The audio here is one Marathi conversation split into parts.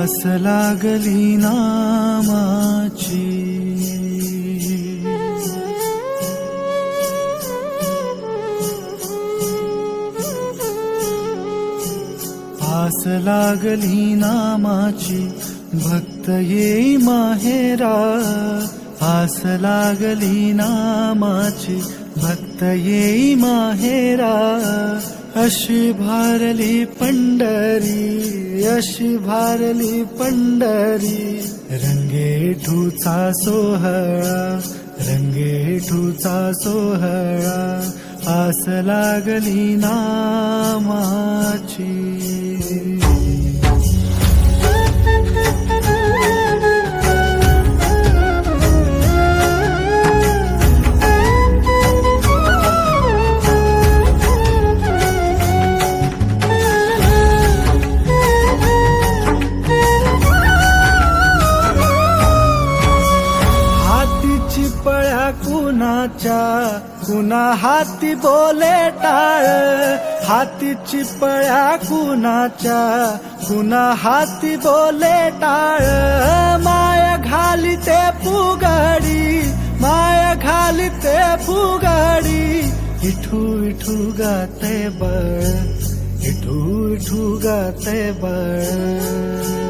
आस लागली नामाची. आस लागली नामाची भक्त येई माहेरा. आस लागली नामाची भक्त ये माहेरा. अशी भारली पंढरी अशी भारली पंढरी. रंगेठूचा सोहळा रंगेठूचा सोहळा आस लागली नामाची. कुणाच्या कुणा हाती बोले टाळ. हातीची चिपळ्या कुणाच्या कुणा हाती बोले टाळ. माया घाली ते पुगाडी माया घाली ते पुगाडी इठू इठू गाते बळ इठू इठू गाते बळ.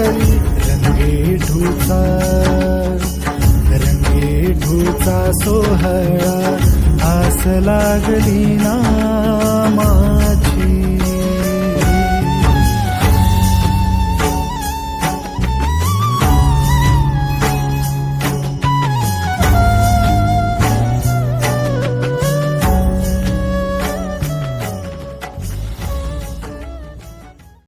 सोहळा आस लागली ना.